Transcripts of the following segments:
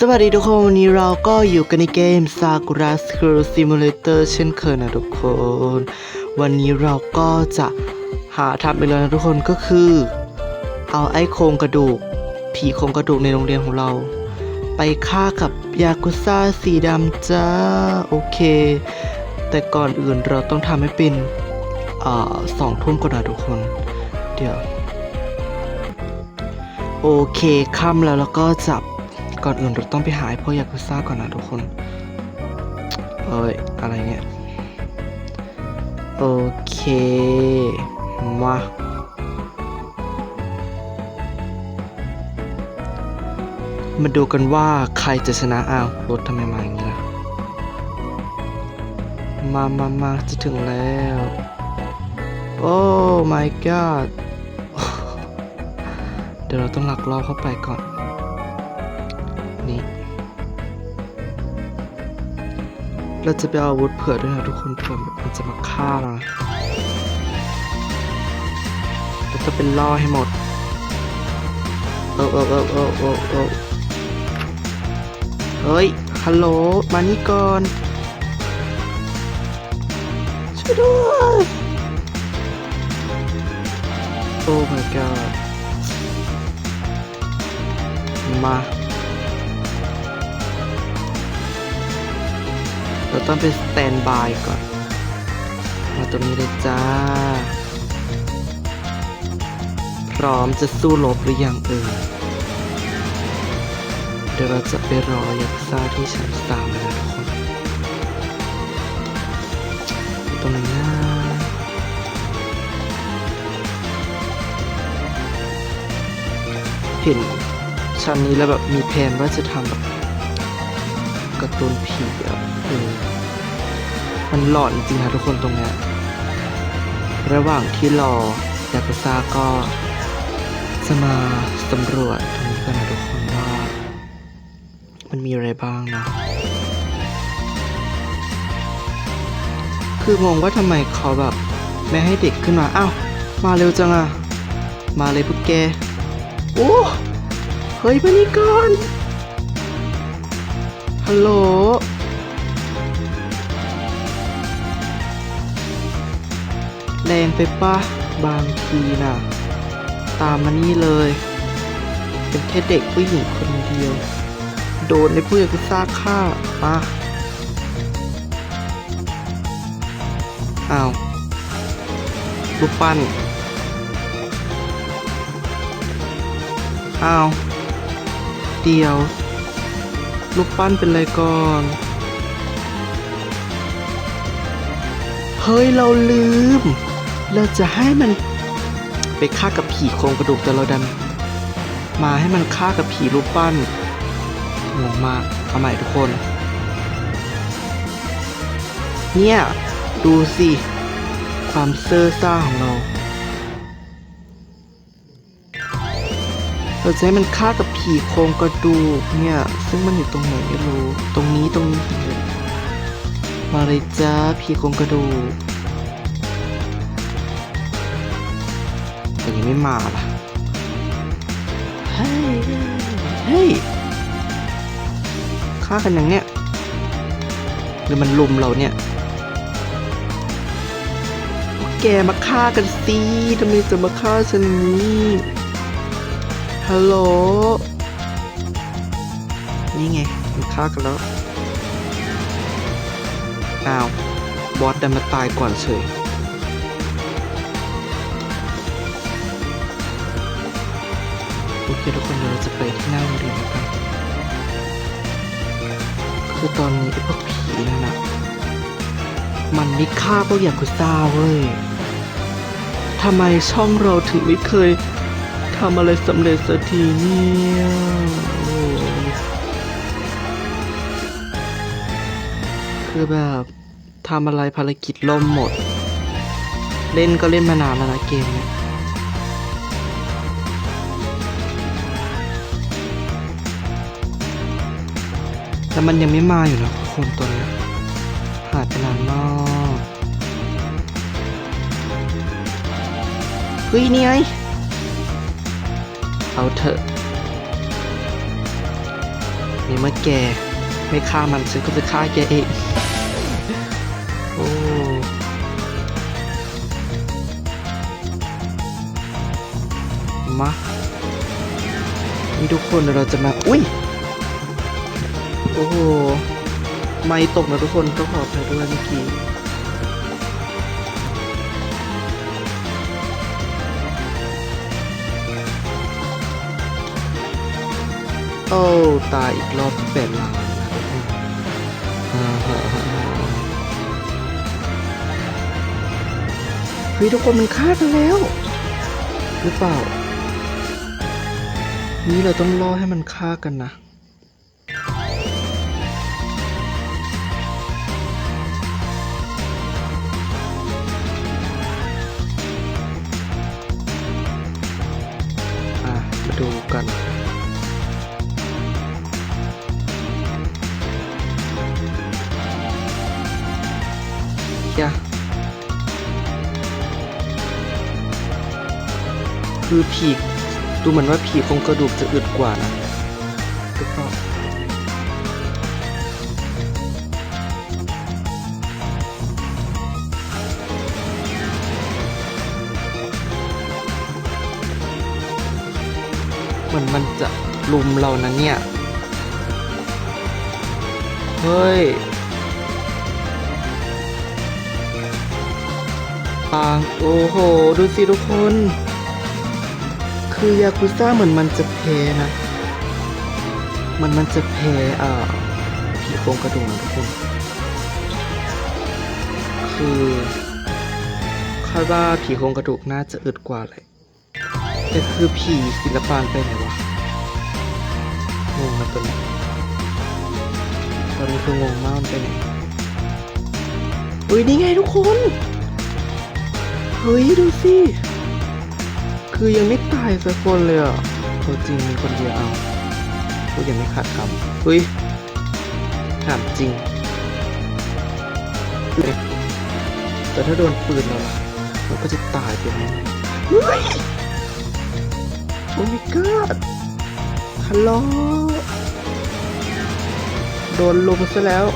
สวัสดีทุกคน วันนี้เราก็อยู่กันในเกม Sakura School Simulator เช่นเคยนะทุกคน วันนี้เราก็จะหาทำไปแล้วนะทุกคนก็คือ เอาไอ้โครงกระดูก ผีโครงกระดูกในโรงเรียนของเรา ไปฆ่ากับยากุซ่าสีดำจ้า โอเค แต่ก่อนอื่นเราต้องทำให้เป็นอ่าสองทุ่มก่อนนะทุกคน เดี๋ยว โอเคค่ำแล้วแล้วก็จับ ก่อนอื่นเราต้องไปหาไอ้พวกยากุซ่าก่อนนะทุกคน เอ้ย อะไรเนี่ย โอเค มา มาดูกันว่าใครจะชนะอ้าวรถทำไมมาอย่างนี้ล่ะ มามามาจะถึงแล้ว โอ้ my god เดี๋ยวเราต้องหลักลอบเข้าไปก่อน เราจะไปเอาอาวุธเผื่อด้วยนะทุกคนเผื่อมันจะมาฆ่าเรานะเราจะเป็นล่อให้หมดเออเออเออเออเออเออเฮ้ย ฮัลโหล มานี่ก่อน ช่วยด้วยโอ้ my god มา เราต้องเป็นสแตนบายก่อน มาตรงนี้เลยจ้า พร้อมจะสู้รบหรือยังเอ่ยเดี๋ยวเราจะไปรอยักษ์ซ่าที่ชั้นสามนะทุกคนตรงไหนนะเห็นชั้นนี้แล้วแบบมีแผนว่าจะทำแบบการ์ตูนผีอะ เออมันหลอนจริงๆนะทุกคนตรงเนี้ยระหว่างที่รอยากุซ่าก็จะมาสำรวจตรงนี้กันนะทุกคนว่า มันมีอะไรบ้างเนาะคืองงว่าทำไมเขาแบบ ไม่ให้เด็กขึ้นมา อ้าวมาเร็วจังอะมาเลยพวกแก โอ้เฮ้ยมานี่ก่อนฮัลโหล แรงไปปะบางทีน่ะ ตามมานี่เลย เป็นแค่เด็กผู้หญิงคนเดียว โดนในผู้ยากุซ่าฆ่าปะอ้าวรูปปั้นอ้าว เดียวรูปปั้นเป็นไรก่อน เฮ้ย เราลืม เราจะให้มันไปฆ่ากับผีโครงกระดูกแต่เราดัน มาให้มันฆ่ากับผีรูปปั้นงงมากเอาใหม่ทุกคน เนี่ย ดูสิ ความเซ่อซ่าของเรา เราจะให้มันฆ่ากับผีโครงกระดูกเนี่ย ซึ่งมันอยู่ตรงไหนไม่รู้ ตรงนี้ตรงนี้ มาเลยจ้าผีโครงกระดูก ไม่มาล่ะเฮ้ยเฮ้ยฆ่ากันอย่างเนี้ยหรือมันลุมเราเนี่ยแกมาฆ่ากันสิทำไมจะมาฆ่าฉันนี้ฮัลโหลนี่ไงมันฆ่ากันแล้วอ้าวบอสดันมาตายก่อนเฉย โอเคทุกคนเดี๋ยวเราจะไปที่หน้าโรงเรียนแล้วกันคือตอนนี้ไอ้พวกผีนั่นนะมันไม่ฆ่าพวกยากุซ่าเว้ยทำไมช่องเราถึงไม่เคยทำอะไรสำเร็จสักทีเนี่ยคือแบบทำอะไรภารกิจล่มหมด เล่นก็เล่นมานานแล้วนะเกมเนี่ย แต่มันยังไม่มาอยู่นะคนตัวนี้หายไปนานมากเฮ้ยนี่ไงเอาเถอะในเมื่อแกไม่ฆ่ามันฉันก็จะฆ่าแกเองโอ้มานี่ทุกคนเดี๋ยวเราจะมา อุ้ย โอ้โห ไม่ตกนะทุกคนต้องขออภัยด้วยเมื่อกี้โอ้ตายอีกรอบแปดล้านนะทุกคนอ่าฮะฮะฮะเฮ้ยทุกคนมันฆ่ากันแล้ว หรือเปล่า นี่เราต้องรอให้มันฆ่ากันนะ ยะคือผีดูเหมือนว่าผีโครงกระดูกจะอึดกว่านะหรือเปล่าเหมือนมันจะลุมเรานะเนี่ย เฮ้ย ปาง โอ้โห ดูสิทุกคน คือยากุซ่าเหมือนมันจะแพ้นะ มันมันจะแพ้อ่าผีโครงกระดูกทุกคน คือคาดว่าผีโครงกระดูกน่าจะอึดกว่าเลยแต่คือผีศิลปานไปไหนวะงงนะตัวนี้ตอนนี้คืองงมากมันไปไหนอุ้ยนี่ไงทุกคน เฮ้ยดูสิ คือยังไม่ตายสักคนเลยอะตัวจริงมีคนเดียวเอาพูยังไม่ขาดคำเฮ้ยถามจริง แต่ถ้าโดนปืนเราล่ะมันก็จะตายไปแน่เฮ้ยโอ้ my god ฮัลโหลโดนลุมซะแล้ว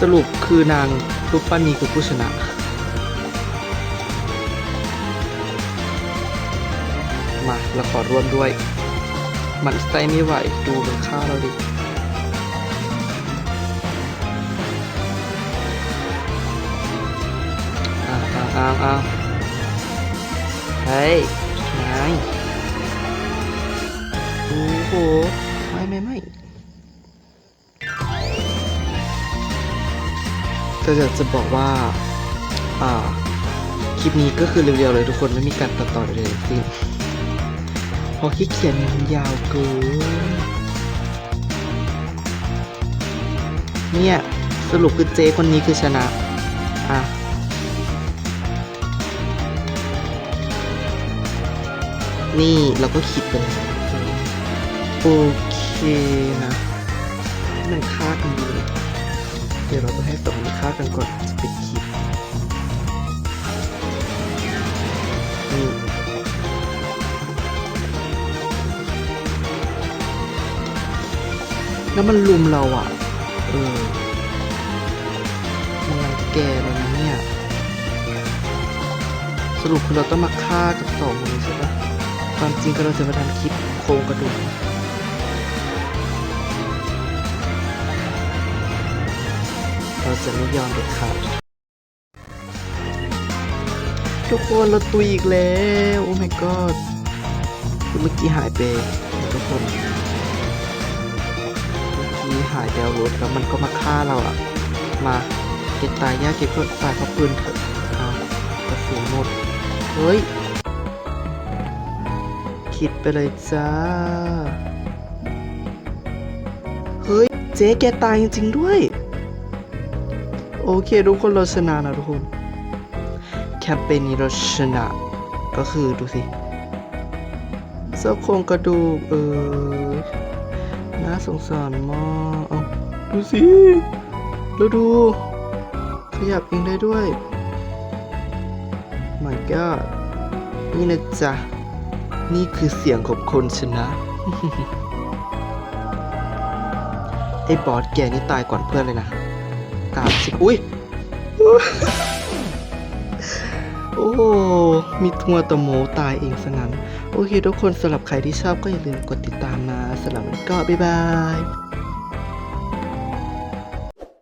สรุปคือนาง รูปปั้นนี้คือผู้ชนะมาเราขอร่วมด้วย มันไส้ไม่ไหว ดูมันฆ่าเราดิอ้าวอ้าวอ้าวอ้าวเฮ้ยนายโอ้โหไม่ไม่ไม่ ก็อยากจะบอกว่าอ่าคลิปนี้ก็คือเรียวๆเลยทุกคนไม่มีการตัดต่อใดๆทั้งสิ้นเพราะขี้เกียนมันยาวเกินเนี่ย สรุปคือเจคนนี้คือชนะ อะนี่เราก็คิดไปแล้วโอเคนะห้มันฆ่ากันดีเลย เดี๋ยวเราต้องให้สองคนนี้ฆ่ากันก่อนจะปิดคลิปนี่แล้วมันลุมเราอะ เออมันรังแกเรานเนี่ย สรุปคือเราต้องมาฆ่ากับสองคนนี้ใช่ปะความจริงก็เราจะมาทำคลิปโครงกระดูก จะไม่ยอมเด็ดขาดทุกคนเราตุยอีกแล้ว โอ้ my god คือเมื่อกี้หายไปทุกคน เมื่อกี้หายไปเอารถแล้วมันก็มาฆ่าเราอะมาเก็บตายยากเก็บเพื่อนตายเพราะปืนเถอะเอากระสุนหมด เฮ้ย คิดไปเลยจ้า เฮ้ย เจ๊แกตายจริงๆด้วย โอเคทุกคนเราชนะนะทุกคน แคมเปญนี้เราชนะ ก็คือดูสิเสื้อโครงกระดูกเออน่าสงสารมากเอาดูสิแล้วดู ขยับเองได้ด้วย my god นี่นะจ๊ะ นี่คือเสียงของคนชนะ ไอ้บอสแกนี่ตายก่อนเพื่อนเลยนะ กาศสิอุ้ยโอ้มีทัวร์ตะโมตายเองซะงั้น โอเคทุกคนสำหรับใครที่ชอบก็อย่าลืมกดติดตามนะสำหรับวันนี้ก็บ๊ายบาย